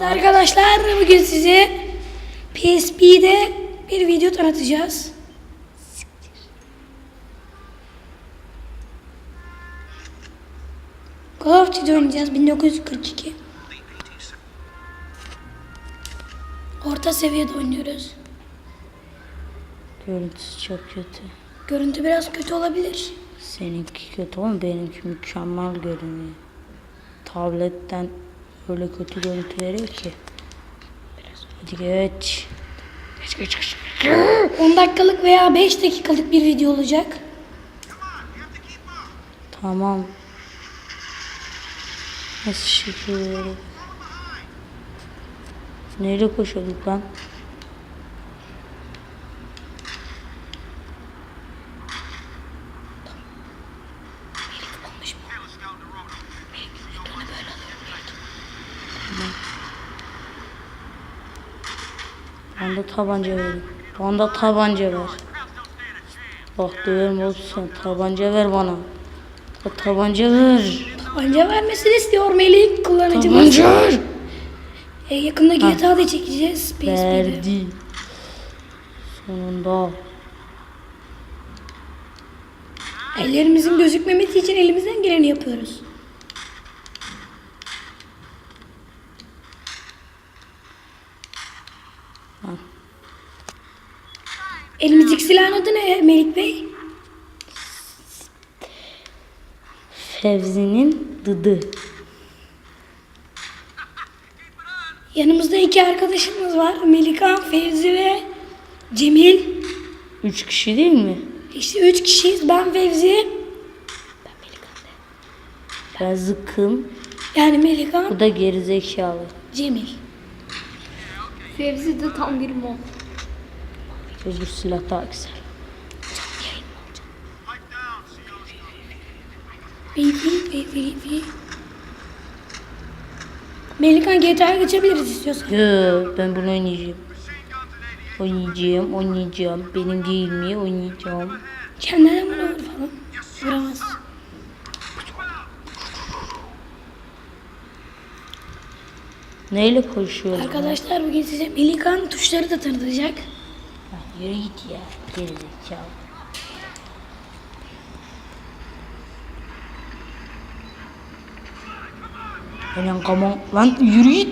Arkadaşlar bugün size PSP'de bir video tanıtacağız. Call of Duty oynayacağız 1942. Orta seviyede oynuyoruz. Görüntüsü çok kötü. Görüntü biraz kötü olabilir. Seninki kötü ama benimki mükemmel görünüyor. Tabletten öyle kötü görüntü veriyor ki. Hadi geç. Geç geç geç. 10 dakikalık veya 5 dakikalık bir video olacak. Tamam. Nasıl şekil Neyle koşuyorduk lan? Bana tabanca ver. Bana tabanca ver. Bak döverim olsun sen. Tabanca ver bana. Ta- Tabanca ver. Tabanca vermesini istiyor Melih kullanıcımız. Tabanca ver. E, yakında GTA'da çekeceğiz. Verdi. Sonunda. Ellerimizin gözükmemesi için elimizden geleni yapıyoruz. Ha. Elimizdeki silahın adı ne Melik Bey? Fevzi'nin dıdı. Yanımızda iki arkadaşımız var. Melikan, Fevzi ve Cemil. Üç kişi değil mi? İşte üç kişiyiz. Ben Fevzi. Ben Melikan de. Ben zıkkım. Yani Melikan, Bu da gerizekalı. Cemil. Fevzi de tam bir mol. Öbür silah daha güzel. Baby, baby, baby. Melikan GTA'ya geçebiliriz istiyorsan. Yo, ben bunu oynayacağım. Oynayacağım, oynayacağım. Benim değil mi? Oynayacağım. Kendine bunu vur falan. Vuramaz. Neyle koşuyoruz? Arkadaşlar bugün size Melikan tuşları da tanıtacak. Ya, Yürü git ya. Gerizekalı. Hemen kaman. Lan yürü git.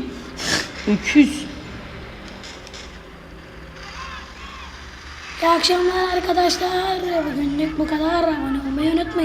Öküz. İyi akşamlar arkadaşlar. Bugünlük bu kadar. Abone olmayı unutmayın.